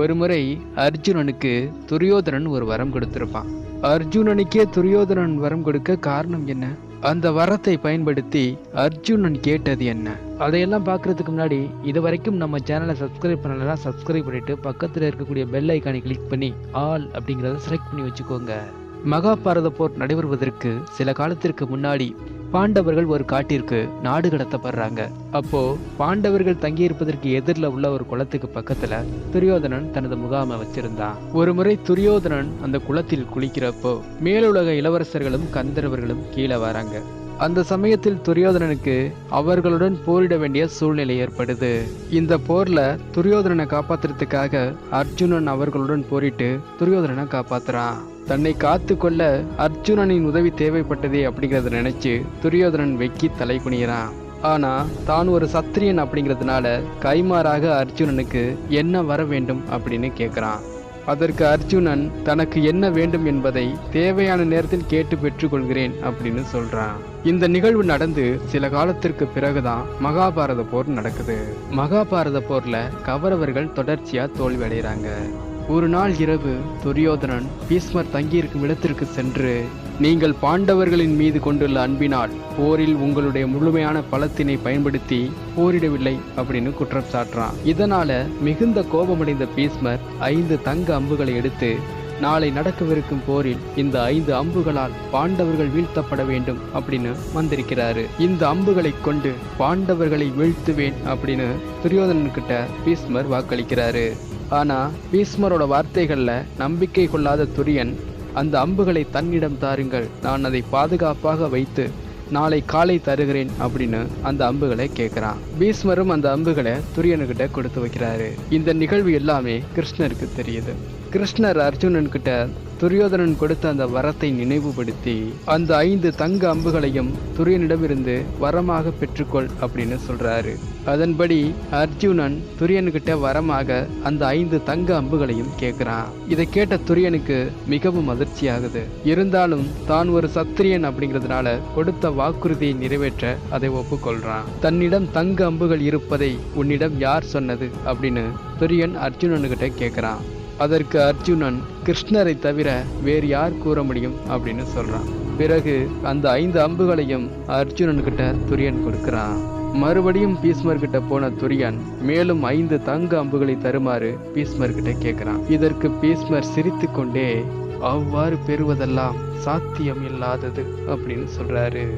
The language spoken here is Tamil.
ஒருமுறை அர்ஜுனனுக்கு துரியோதனன் ஒரு வரம் கொடுத்திருப்பான். அர்ஜுனனுக்கே துரியோதனன் வரம் கொடுக்க காரணம் என்ன? அந்த வரத்தை பயன்படுத்தி அர்ஜுனன் கேட்டது என்ன? அதையெல்லாம் பார்க்கறதுக்கு முன்னாடி இது வரைக்கும் நம்ம சேனலை சப்ஸ்கிரைப் பண்ணலாம் சப்ஸ்கிரைப் பண்ணிட்டு பக்கத்தில் இருக்கக்கூடிய பெல் ஐக்கானை கிளிக் பண்ணி ஆல் அப்படிங்கிறத செலக்ட் பண்ணி வச்சுக்கோங்க. மகாபாரத போர் நடைபெறுவதற்கு சில காலத்திற்கு முன்னாடி பாண்டவர்கள் ஒரு காட்டிற்கு நாடு கடத்தப்படுறாங்க. அப்போ பாண்டவர்கள் தங்கியிருப்பதற்கு எதிரில் உள்ள ஒரு குளத்துக்கு பக்கத்துல துரியோதனன் தனது முகாமை வச்சிருந்தான். ஒரு முறை துரியோதனன் அந்த குளத்தில் குளிக்கிறப்போ மேலுலக இளவரசர்களும் கந்தர்வர்களும் கீழே வராங்க. அந்த சமயத்தில் துரியோதனனுக்கு அவர்களுடன் போரிட வேண்டிய சூழ்நிலை ஏற்படுது. இந்த போர்ல துரியோதனனை காப்பாத்துறதுக்காக அர்ஜுனன் அவர்களுடன் போரிட்டு துரியோதனனை காப்பாத்துறான். தன்னை காத்து கொள்ள அர்ஜுனனின் உதவி தேவைப்பட்டதே அப்படிங்கறத நினைச்சு துரியோதனன் வெக்கி தலை குனிகிறான். ஆனா தான் ஒரு சத்திரியன் அப்படிங்கிறதுனால கைமாறாக அர்ஜுனனுக்கு என்ன வர வேண்டும் அப்படின்னு கேட்குறான் அதற்கு அர்ஜுனன் தனக்கு என்ன வேண்டும் என்பதை தேவையான நேரத்தில் கேட்டு பெற்றுக்கொள்கிறேன் அப்படின்னு சொல்றான். இந்த நிகழ்வு நடந்து சில காலத்திற்கு பிறகுதான் மகாபாரத போர் நடக்குது. மகாபாரத போர்ல கவரவர்கள் தொடர்ச்சியா தோல்வி அடைகிறாங்க ஒரு நாள் இரவு துரியோதனன் பீஸ்மர் தங்கியிருக்கும் இடத்திற்கு சென்று நீங்கள் பாண்டவர்களின் மீது கொண்டுள்ள அன்பினால் போரில் உங்களுடைய முழுமையான பலத்தினை பயன்படுத்தி போரிடவில்லை அப்படின்னு குற்றம் சாட்டுறான். இதனால மிகுந்த கோபமடைந்த பீஸ்மர் ஐந்து தங்க அம்புகளை எடுத்து நாளை நடக்கவிருக்கும் போரில் இந்த ஐந்து அம்புகளால் பாண்டவர்கள் வீழ்த்தப்பட வேண்டும் அப்படின்னு வந்திருக்கிறாரு. இந்த அம்புகளை கொண்டு பாண்டவர்களை வீழ்த்துவேன் அப்படின்னு துரியோதனன் கிட்ட பீஸ்மர் வாக்களிக்கிறாரு. ஆனா பீஸ்மரோட வார்த்தைகள்ல நம்பிக்கை கொள்ளாத துரியன் அந்த அம்புகளை தன்னிடம் தாருங்கள். நான் அதை பாதுகாப்பாக வைத்து நாளை காலை தருகிறேன் அப்படின்னு அந்த அம்புகளை கேட்குறான் பீஸ்மரும் அந்த அம்புகளை துரியனுக்கிட்ட கொடுத்து வைக்கிறாரு. இந்த நிகழ்வு எல்லாமே கிருஷ்ணருக்கு தெரியுது. கிருஷ்ணர் அர்ஜுனன் கிட்ட துரியோதனன் கொடுத்த அந்த வரத்தை நினைவுபடுத்தி அந்த ஐந்து தங்க அம்புகளையும் துரியனிடமிருந்து வரமாக பெற்றுக்கொள் அப்படின்னு சொல்றாரு. அதன்படி அர்ஜுனன் துரியன்கிட்ட வரமாக அந்த ஐந்து தங்க அம்புகளையும் கேட்கிறான் இதை கேட்ட துரியனுக்கு மிகவும் அதிர்ச்சி ஆகுது இருந்தாலும் தான் ஒரு சத்திரியன் அப்படிங்கிறதுனால கொடுத்த வாக்குறுதியை நிறைவேற்ற அதை ஒப்புக்கொள்றான். தன்னிடம் தங்க அம்புகள் இருப்பதை உன்னிடம் யார் சொன்னது? அப்படின்னு துரியன் அர்ஜுனனுக்கிட்ட கேட்கிறான் அதற்கு அர்ஜுனன் கிருஷ்ணரை தவிர வேறு யார் கூற முடியும் அப்படின்னு சொல்றான். பிறகு அந்த ஐந்து அம்புகளையும் அர்ஜுனன்கிட்ட துரியன் கொடுக்கிறான். மறுபடியும் பீஸ்மர்கிட்ட போன துரியன் மேலும் ஐந்து தங்க அம்புகளை தருமாறு பீஸ்மர்கிட்ட கேட்கிறான். இதற்கு பீஸ்மர் சிரித்து கொண்டே அவ்வாறு பெறுவதெல்லாம் சாத்தியம் இல்லாதது அப்படின்னு சொல்றாரு.